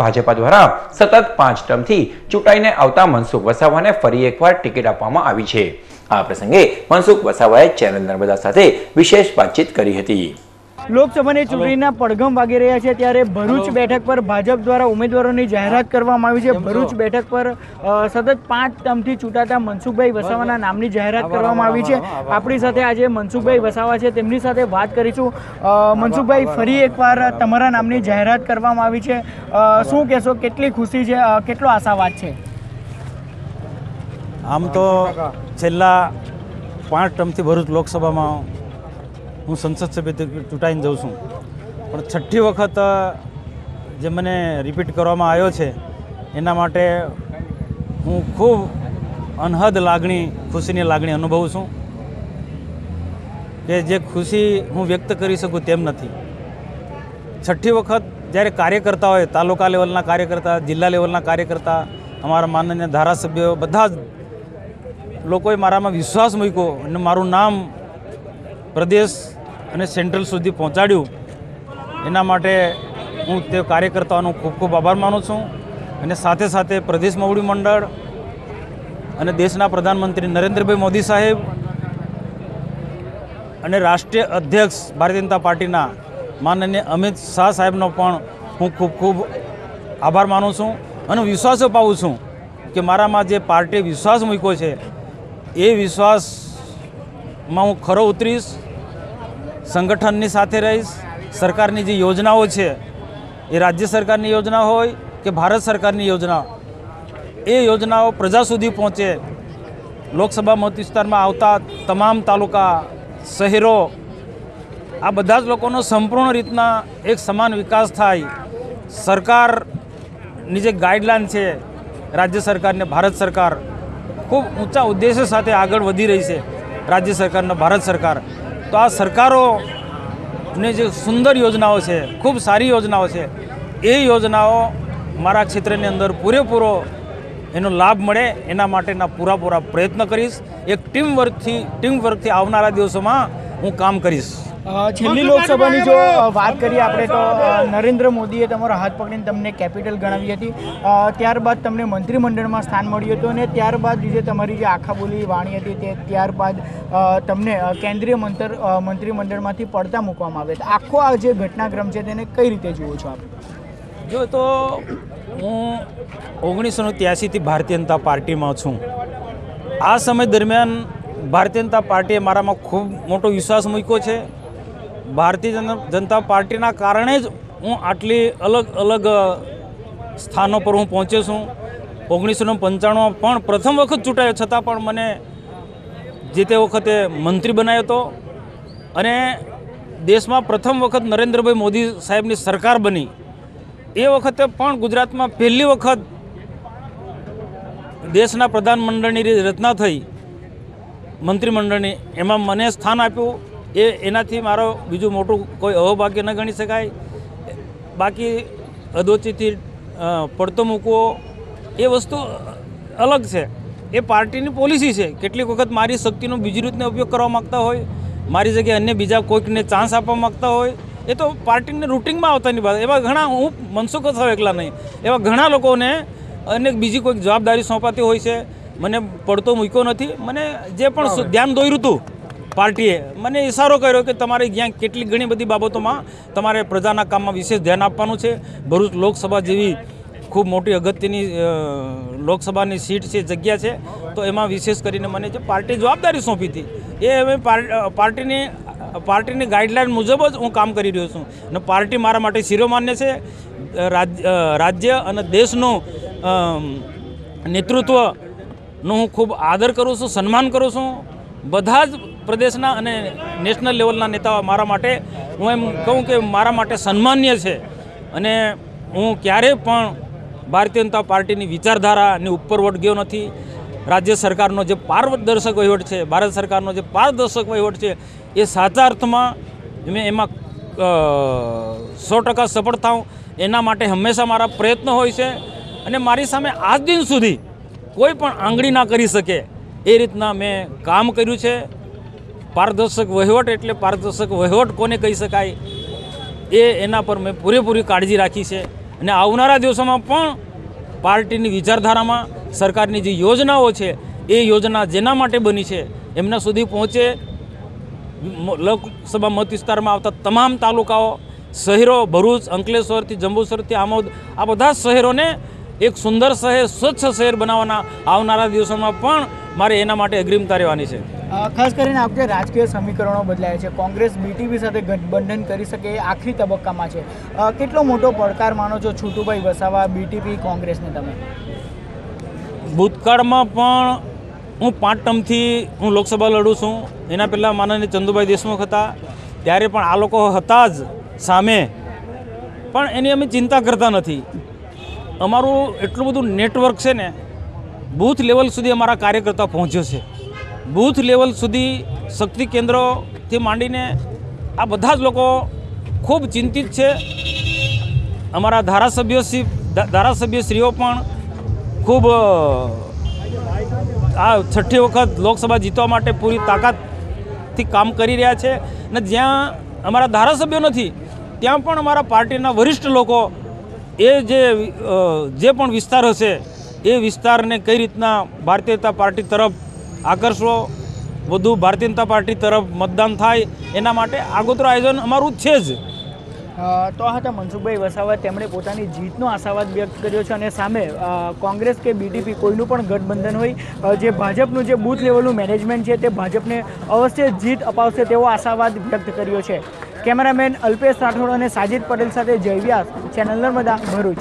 ભાજપા દ્વારા સતત પાંચ ટર્મથી ચૂંટાઈને આવતા મનસુખ વસાવાને ફરી એકવાર ટિકિટ આપવામાં આવી છે. આ પ્રસંગે મનસુખ વસાવાએ ચેનલ નર્મદા સાથે વિશેષ વાતચીત કરી હતી. લોકસભાની ચૂંટણીના પડઘમ વાગી રહ્યા છે ત્યારે ભરૂચ બેઠક પર ભાજપ દ્વારા ઉમેદવારોની જાહેરાત કરવામાં આવી છે. ભરૂચ બેઠક પર સતત પાંચ ટર્મથી ચૂંટાતા મનસુખભાઈ વસાવાના નામની જાહેરાત કરવામાં આવી છે. આપણી સાથે આજે મનસુખભાઈ વસાવા છે. તેમની સાથે વાત કરીશું. મનસુખભાઈ ફરી એકવાર તમારા નામની જાહેરાત કરવામાં આવી છે. શું કહેશો? કેટલી ખુશી છે? કેટલો આશાવાદ છે? આમ તો છેલ્લા પાંચ ટર્મથી ભરૂચ લોકસભામાં હું સંસદ સભ્ય ચૂંટાઈને જાઉં છું. પણ છઠ્ઠી વખત જે મને રિપીટ કરવામાં આવ્યો છે, એના માટે હું ખૂબ અનહદ લાગણી, ખુશીની લાગણી અનુભવું છું કે જે ખુશી હું વ્યક્ત કરી શકું તેમ નથી. છઠ્ઠી વખત જ્યારે કાર્યકર્તા હોય, તાલુકા લેવલના કાર્યકર્તા, જિલ્લા લેવલના કાર્યકર્તા, અમારા માનનીય ધારાસભ્યો, બધા જ લોકોએ મારામાં વિશ્વાસ મૂક્યો અને મારું નામ પ્રદેશ અને સેન્ટ્રલ સુધી પહોંચાડ્યું. એના માટે હું તે કાર્યકર્તાઓનો ખૂબ ખૂબ આભાર માનું છું. અને સાથે સાથે પ્રદેશ મોવડી મંડળ અને દેશના પ્રધાનમંત્રી નરેન્દ્રભાઈ મોદી સાહેબ અને રાષ્ટ્રીય અધ્યક્ષ ભારતીય જનતા પાર્ટીના માનનીય અમિત શાહ સાહેબનો પણ હું ખૂબ ખૂબ આભાર માનું છું અને વિશ્વાસ અપાવું છું કે મારામાં જે પાર્ટીએ વિશ્વાસ મૂક્યો છે, એ વિશ્વાસમાં હું ખરો ઉતરીશ. સંગઠનની સાથે રહીશ. સરકારની જે યોજનાઓ છે, એ રાજ્ય સરકારની યોજના હોય કે ભારત સરકારની યોજના, એ યોજનાઓ પ્રજા સુધી પહોંચે. લોકસભા મત વિસ્તારમાં આવતા તમામ તાલુકા, શહેરો, આ બધા જ લોકોનો સંપૂર્ણ રીતના એક સમાન વિકાસ થાય. સરકારની જે ગાઈડલાઇન છે, રાજ્ય સરકારને ભારત સરકાર, ખૂબ ઊંચા ઉદ્દેશ્ય સાથે આગળ વધી રહી છે, રાજ્ય સરકારને ભારત સરકાર. તો આ સરકારોને જે સુંદર યોજનાઓ છે, ખૂબ સારી યોજનાઓ છે, એ યોજનાઓ મારા ક્ષેત્રની અંદર પૂરેપૂરો એનો લાભ મળે એના માટેના પૂરાપૂરા પ્રયત્ન કરીશ. એક ટીમ વર્કથી ટીમ વર્કથી આવનારા દિવસોમાં હું કામ કરીશ. છેલ્લી લોકસભાની જો વાત કરીએ આપણે તો નરેન્દ્ર મોદીએ તમારો હાથ પકડીને તમને કેપિટલ ગણાવી હતી. ત્યારબાદ તમને મંત્રીમંડળમાં સ્થાન મળ્યું હતું અને ત્યારબાદ જે તમારી જે આખા બોલી વાણી હતી તે ત્યારબાદ તમને કેન્દ્રીય મંત્ર મંત્રીમંડળમાંથી પડતા મૂકવામાં આવ્યા હતા. આખો આ જે ઘટનાક્રમ છે તેને કઈ રીતે જુઓ છો આપ? જો તો હું ઓગણીસો ત્યાસીથી ભારતીય જનતા પાર્ટીમાં છું. આ સમય દરમિયાન ભારતીય જનતા પાર્ટીએ મારામાં ખૂબ મોટો વિશ્વાસ મૂક્યો છે. ભારતીય જન- જનતા પાર્ટીના કારણે જ હું આટલી અલગ અલગ સ્થાનો પર હું પહોંચ્યો છું. ઓગણીસો પંચાણુંમાં પણ પ્રથમ વખત ચૂંટાયો, છતાં પણ મને જે તે વખતે મંત્રી બનાવ્યો હતો અને દેશમાં પ્રથમ વખત નરેન્દ્રભાઈ મોદી સાહેબની સરકાર બની. એ વખતે પણ ગુજરાતમાં પહેલી વખત દેશના પ્રધાનમંડળની રચના થઈ. મંત્રીમંડળની, એમાં મને સ્થાન આપ્યું. એ એનાથી મારો બીજું મોટું કોઈ અહોભાગ્ય ન ગણી શકાય. બાકી અધોચિતથી પડતો મૂકવો એ વસ્તુ અલગ છે. એ પાર્ટીની પોલિસી છે. કેટલીક વખત મારી શક્તિનો બીજી રીતને ઉપયોગ કરવા માગતા હોય મારી જગ્યાએ અન્ય બીજા કોઈકને ચાન્સ આપવા માગતા હોય એ તો પાર્ટીને રૂટિંગમાં આવતાની વાત. એવા ઘણા હું મનસુખ થયો એકલા નહીં. એવા ઘણા લોકોને અને બીજી કોઈક જવાબદારી સોંપાતી હોય છે. મને પડતો મૂક્યો નથી. મને જે પણ ધ્યાન દોર્યું હતું પાર્ટીએ મને ઇશારો કર્યો કે તમારે જ્યાં કેટલી ઘણી બધી બાબતોમાં તમારે પ્રજાના કામમાં વિશેષ ધ્યાન આપવાનું છે. ભરૂચ લોકસભા જેવી ખૂબ મોટી અગત્યની લોકસભાની સીટ છે, જગ્યા છે. તો એમાં વિશેષ કરીને મને જે પાર્ટી જવાબદારી સોંપી હતી, એ હવે પાર્ટીની પાર્ટીની ગાઈડલાઇન મુજબ જ હું કામ કરી રહ્યો છું. અને પાર્ટી મારા માટે શિરોમાન્ય છે. રાજ્ય અને દેશનું નેતૃત્વનો હું ખૂબ આદર કરું છું, સન્માન કરું છું. બધા જ પ્રદેશના અને નેશનલ લેવલના નેતાઓ મારા માટે. હું એમ કહું કે મારા માટે સન્માન્ય છે. અને હું ક્યારેય પણ ભારતીય જનતા પાર્ટીની વિચારધારાની ઉપર વટ ગયો નથી. રાજ્ય સરકારનો જે પારદર્શક વહીવટ છે, ભારત સરકારનો જે પારદર્શક વહીવટ છે, એ સાચા અર્થમાં મેં એમાં સો ટકા સફળ થાઉં. એના માટે હંમેશા મારા પ્રયત્નો હોય છે. અને મારી સામે આજ દિન સુધી કોઈ પણ આંગળી ના કરી શકે એ રીતના મેં કામ કર્યું છે. પારદર્શક વહીવટ એટલે પારદર્શક વહીવટ કોને કહી શકાય? એ એના પર મેં પૂરેપૂરી કાળજી રાખી છે. અને આવનારા દિવસોમાં પણ પાર્ટીની વિચારધારામાં સરકારની જે યોજનાઓ છે, એ યોજના જેના માટે બની છે, એમના સુધી પહોંચે. લોકસભા મત વિસ્તારમાં આવતા તમામ તાલુકાઓ, શહેરો, ભરૂચ, અંકલેશ્વરથી જંબુસરથી આમોદ, આ બધા શહેરોને એક સુંદર શહેર, સ્વચ્છ શહેર બનાવવાના આવનારા દિવસોમાં પણ મારે એના માટે અગ્રીમતા રહેવાની છે. ખાસ કરીને આપણે રાજકીય સમીકરણો બદલાયા છે. કોંગ્રેસ બીટીપી સાથે ગઠબંધન કરી શકે એ આખરી તબક્કામાં છે. કેટલો મોટો પડકાર માનો છો છોટુભાઈ વસાવા બીટીપી કોંગ્રેસને તમે? ભૂતકાળમાં પણ હું પાંચ ટર્મથી હું લોકસભા લડું છું. એના પહેલાં માનનીય ચંદુભાઈ દેશમુખ હતા. ત્યારે પણ આ લોકો હતા જ સામે. પણ એની અમે ચિંતા કરતા નથી. અમારું એટલું બધું નેટવર્ક છે ને, બૂથ લેવલ સુધી અમારા કાર્યકર્તા પહોંચ્યો છે. બૂથ લેવલ સુધી શક્તિ કેન્દ્રોથી માંડીને આ બધા જ લોકો ખૂબ ચિંતિત છે. અમારા ધારાસભ્યો શ્રી ધારાસભ્યશ્રીઓ પણ ખૂબ આ છઠ્ઠી વખત લોકસભા જીતવા માટે પૂરી તાકાતથી કામ કરી રહ્યા છે અને જ્યાં અમારા ધારાસભ્યો નથી, ત્યાં પણ અમારા પાર્ટીના વરિષ્ઠ લોકો એ જે જે પણ વિસ્તાર હશે, એ વિસ્તારને કઈ રીતના ભારતીય જનતા પાર્ટી તરફ આકર્ષવો વધુ ભારતીય જનતા પાર્ટી તરફ મતદાન થાય એના માટે આગોતરું આયોજન અમારું છે જ. તો હતા મનસુખભાઈ વસાવા. તેમણે પોતાની જીતનો આશાવાદ વ્યક્ત કર્યો છે અને સામે કોંગ્રેસ કે બીટીપી કોઈનું પણ ગઠબંધન હોય જે ભાજપનું જે બૂથ લેવલનું મેનેજમેન્ટ છે તે ભાજપને અવશ્ય જીત અપાવશે તેવો આશાવાદ વ્યક્ત કર્યો છે. કેમેરામેન અલ્પેશ રાઠોડ અને સાજિદ પટેલ સાથે જય વ્યાસ ચેનલ નર્મદા ભરૂચ.